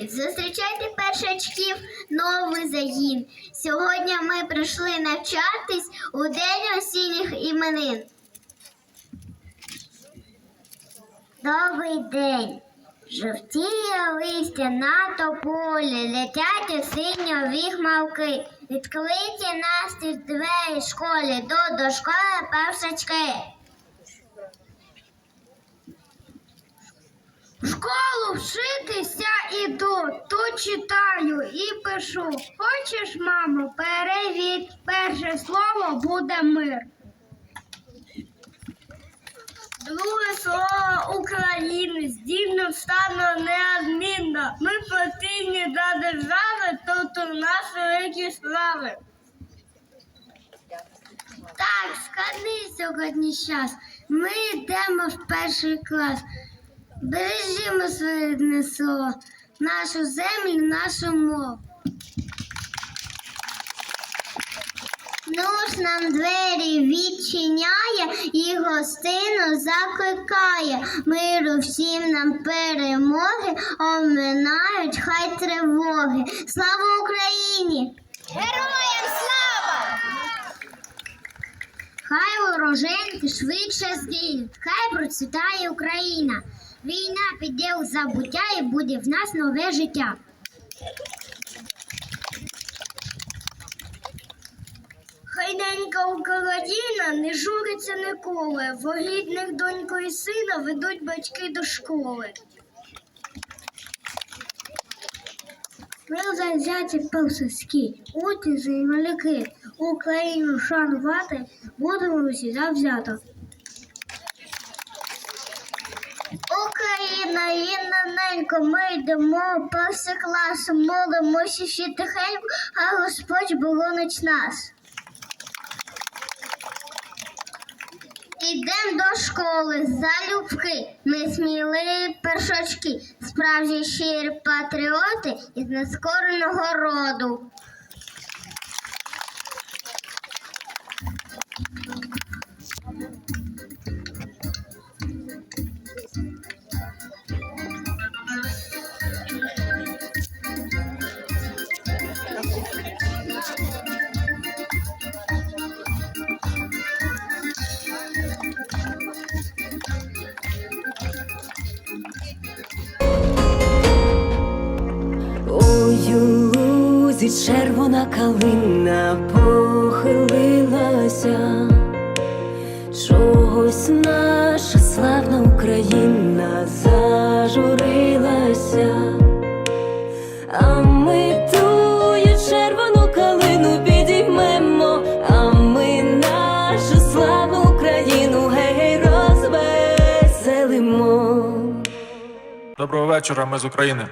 Зустрічайте першачків новий загін. Сьогодні ми прийшли навчатись у день осінніх іменин. Добрий день! Жовтіє листя на тополі, летять у синьові хмавки. Відкриті настіж двері школі, до, до школи першачки. В школу вчитися іду, тут читаю і пишу. Хочеш, мамо, перевір, перше слово буде мир. Друге слово України здібно стану неодмінно. Ми потрібні до держави, тут у нас великі справи. Так, складний сьогодні час. Ми йдемо в перший клас. Бережімо своє слово, нашу землю, нашу мову. Ну ж нам двері відчиняє і гостину закликає. Миру всім нам перемоги, оминають хай тривоги. Слава Україні! Героям слава! Хай вороженки швидше згинуть, хай процвітає Україна. Війна піде у забуття і буде в нас нове життя. Хайненька Україна не журиться ніколи. Вагітних доньку і сина ведуть батьки до школи. Ми завзяті певсовські, утізи і малюки. Україну шанувати будемо всі завзято. Україна і ненько, ми йдемо перший клас, молимося ще тихенько, а Господь боронить нас. Ідем до школи залюбки, ми сміливі першачки, справжні щирі патріоти із нескореного роду. Лузі червона калина похилилася, чогось наша славна Україна зажурилася, а ми тую червону калину підіймемо, а ми нашу славну Україну гей розвеселимо. Доброго вечора, ми з України.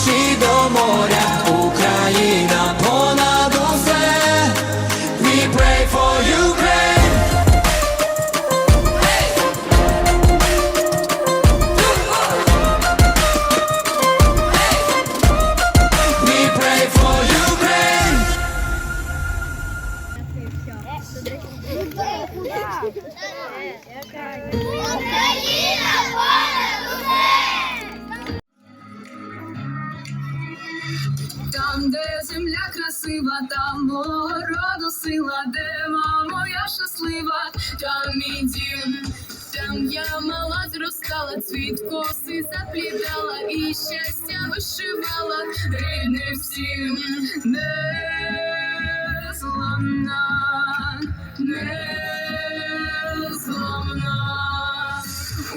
she роду сила, де мамо, я щаслива, там мій дім. Там я мала зростала, цвіт коси заплітала і щастя вишивала рідним всім. Незламна, незламна.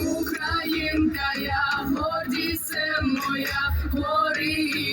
Українка, я гордість моя, гори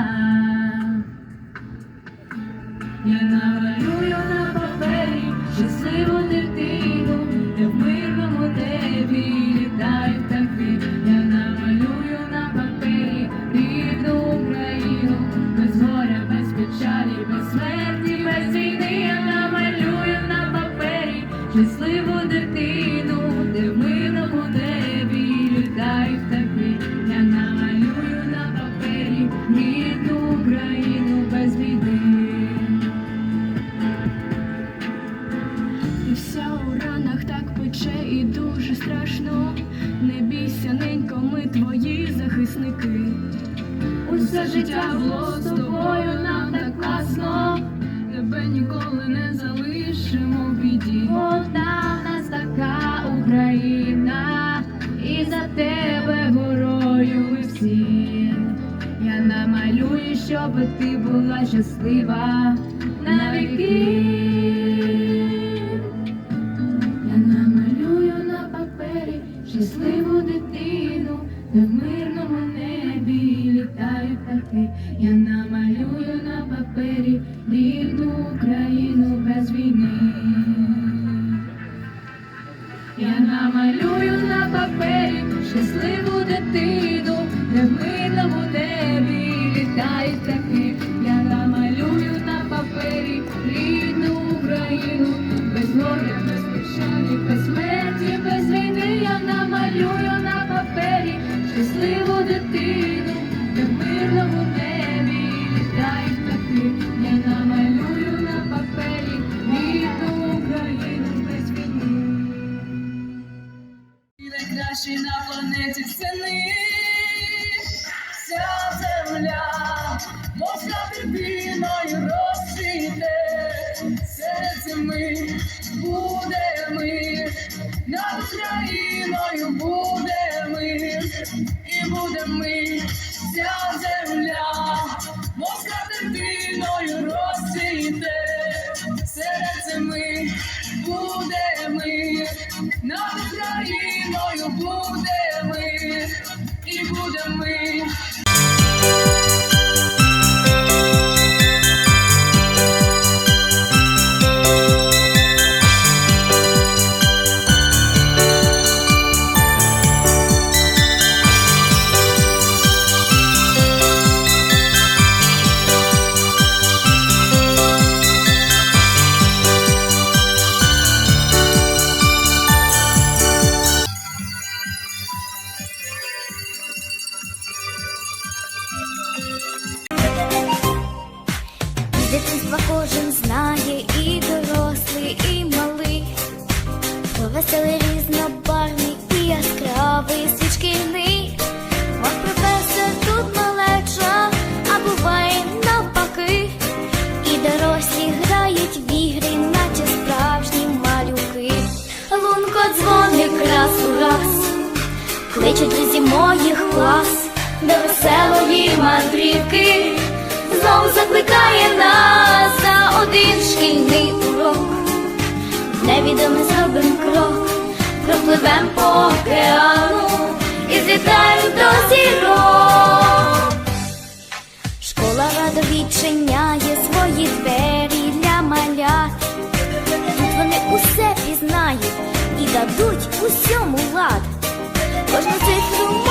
Я намалюю, щоб ти була щаслива навіки. Я намалюю на папері щасливу дитину, де в мирному небі літають птахи. Я намалюю на папері рідну Україну без війни. Я намалюю на папері щасливу дитину, дитинства кожен знає, і дорослий, і малий. Про веселий різнобарвний і яскравий світ шкільний. От професор тут малеча, а буває навпаки. І дорослі грають в наче справжні малюки. Лунко дзвоник раз раз, кличуть друзі моїх клас до веселої мандрівки знову закликає нас за один шкільний урок, невідоме зробим крок, пропливем по океану і злітаєм до зірок. Школа радо відчиняє свої двері для малят. Тут вони усе пізнають і дадуть усьому лад. Кожну цифру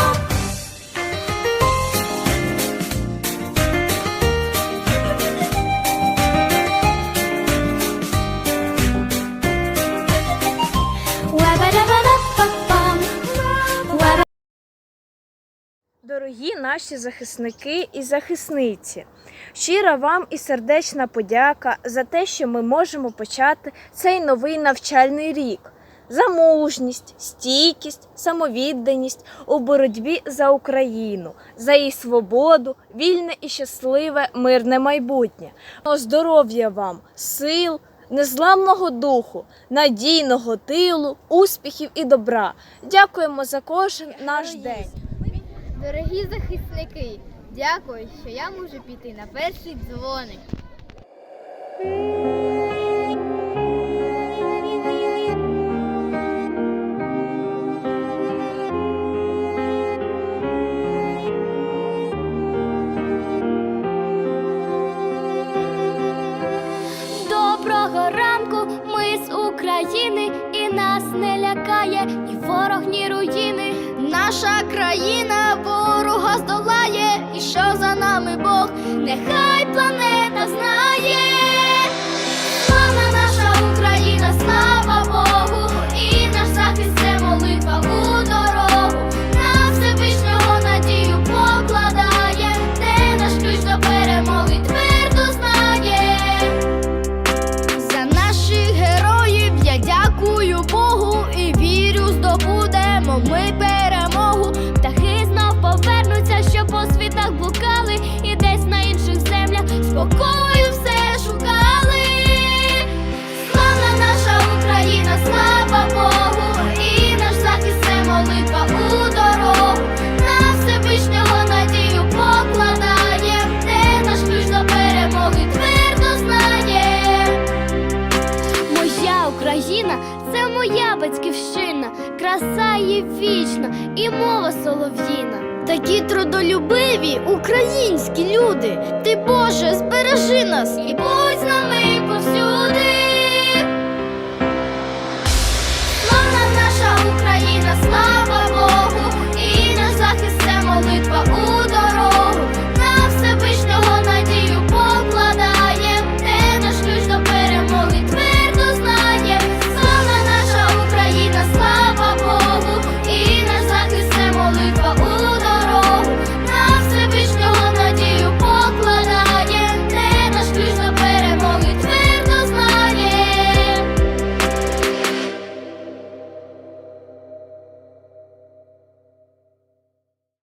Дорогі наші захисники і захисниці, щира вам і сердечна подяка за те, що ми можемо почати цей новий навчальний рік. За мужність, стійкість, самовідданість у боротьбі за Україну, за її свободу, вільне і щасливе мирне майбутнє. Здоров'я вам, сил, незламного духу, надійного тилу, успіхів і добра. Дякуємо за кожен наш день. Дорогі захисники, дякую, що я можу піти на перший дзвоник. Доброго ранку, ми з України, і нас не лякає ні ворог, ні руїни. Наша країна нехай і мова солов'їна. Такі трудолюбиві українські люди. Ти Боже, збережи нас і будь з нами повсюди. Слава наша Україна, слава